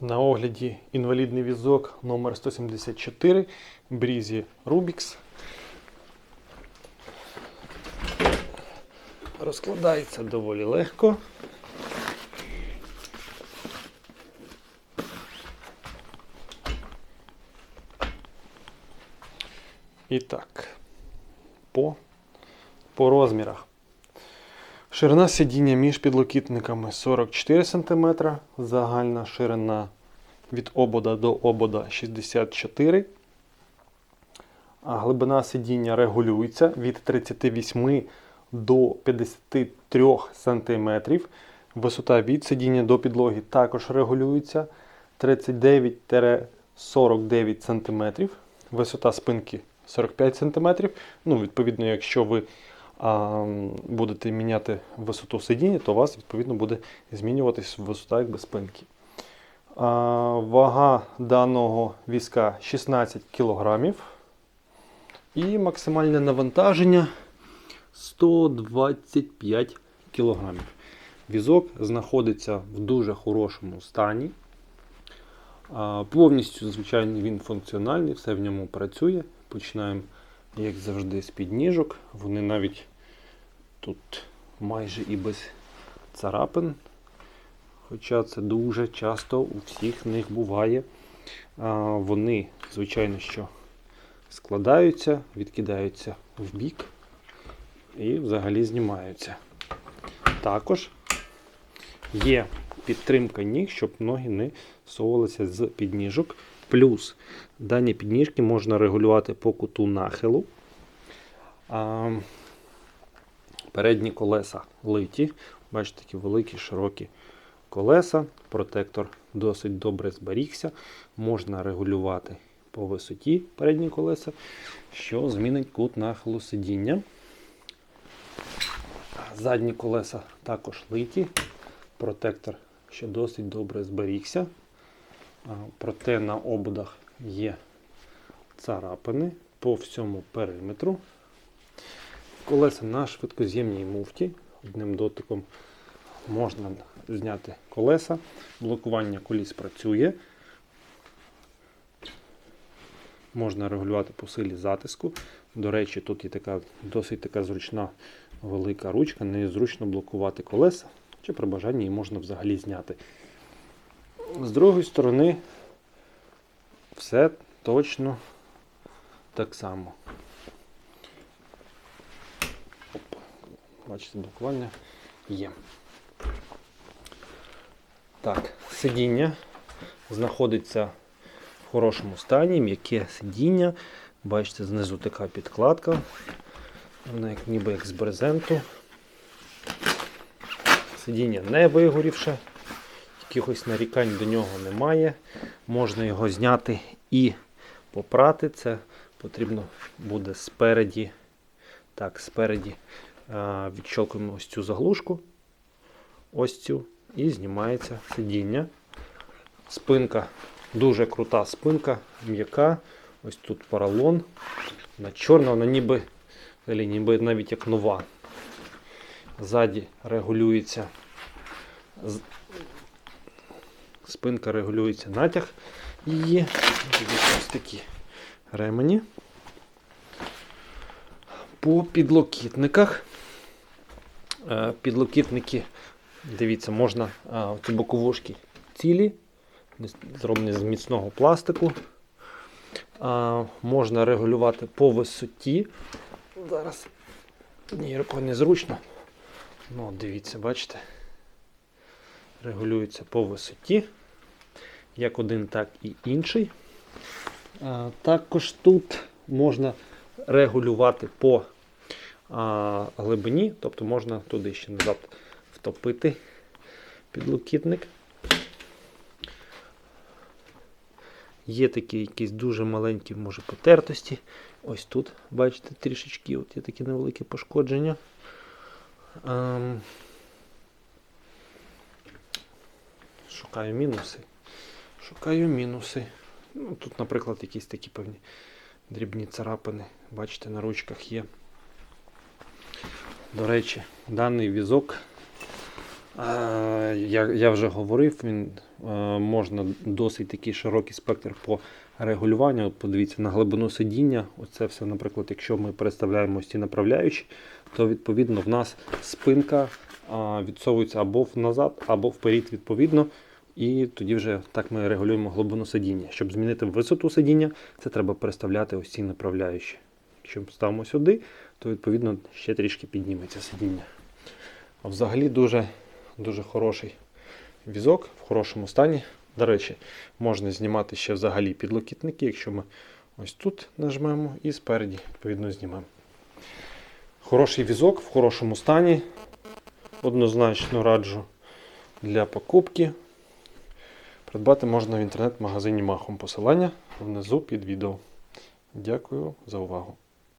На огляді інвалідний візок номер 174 Брізі Rubix. Розкладається доволі легко. І так, по, по розмірах. Ширина сидіння між підлокітниками 44 см, загальна ширина від обода до обода 64 а глибина сидіння регулюється від 38 до 53 см. Висота від сидіння до підлоги також регулюється 39-49 см. Висота спинки 45 см. Ну, відповідно, якщо ви будете міняти висоту сидіння, то у вас відповідно буде змінюватись висота якби спинки. Вага даного візка 16 кг. І максимальне навантаження 125 кг. Візок знаходиться в дуже хорошому стані. Повністю, звичайно, він функціональний, все в ньому працює. Починаємо, як завжди, з підніжок. Вони навіть тут майже і без царапин. Хоча це дуже часто у всіх них буває. Вони, звичайно, що складаються, відкидаються в бік і взагалі знімаються. Також є підтримка ніг, щоб ноги не совувалися з підніжок. Плюс дані підніжки можна регулювати по куту нахилу. Передні колеса литі. Бачите, такі великі, широкі колеса. Протектор досить добре зберігся. Можна регулювати по висоті передні колеса, що змінить кут нахилу сидіння. Задні колеса також литі. Протектор ще досить добре зберігся. Проте на ободах є царапини по всьому периметру. Колеса на швидкоз'ємній муфті. Одним дотиком можна зняти колеса. Блокування коліс працює. Можна регулювати по силі затиску. До речі, тут є така досить така зручна велика ручка, нею зручно блокувати колеса, чи при бажанні її можна взагалі зняти. З другої сторони, все точно так само. Бачите, блокування є. Так, сидіння знаходиться в хорошому стані, м'яке сидіння. Бачите, знизу така підкладка. Вона як ніби як з брезенту. Сидіння не вигорівше, якихось нарікань до нього немає. Можна його зняти і попрати. Це потрібно буде спереді. Так, спереді відщолкуємо ось цю заглушку. Ось цю. І знімається сидіння. Спинка, дуже крута спинка, м'яка. Ось тут поролон. Вона чорна, вона ніби, ніби навіть як нова. Ззаді регулюється. Спинка регулюється натяг її. Ось такі ремені. По підлокітниках. Е, Підлокітники, дивіться, можна а, ці боковушки цілі, зроблені з міцного пластику. Можна регулювати по висоті. Зараз однією рукою незручно. Ну, дивіться, бачите. Регулюється по висоті. Як один, так і інший. Також тут можна регулювати по а, глибині, тобто можна туди ще назад втопити підлокітник. Є такі якісь дуже маленькі, може, потертості. Ось тут, бачите, трішечки от є такі невеликі пошкодження. Ем, Шукаю мінуси. Шукаю мінуси. Ну, тут, наприклад, якісь такі певні дрібні царапини. Бачите, на ручках є. До речі, даний візок Е, Я, я вже говорив, він е, можна досить такий широкий спектр по регулюванню. Подивіться на глибину сидіння. Оце все, наприклад, якщо ми переставляємо ці направляючі, то відповідно в нас спинка відсовується або назад, або вперед, відповідно. І тоді вже так ми регулюємо глибину сидіння. Щоб змінити висоту сидіння, це треба переставляти ось ці направляючі. Якщо ставимо сюди, то відповідно ще трішки підніметься сидіння. А взагалі дуже, дуже хороший візок в хорошому стані. До речі, можна знімати ще взагалі підлокітники, якщо ми ось тут нажмемо і спереді відповідно знімемо. Хороший візок в хорошому стані. Однозначно раджу для покупки. Придбати можна в інтернет-магазині Махом. Посилання внизу під відео. Дякую за увагу.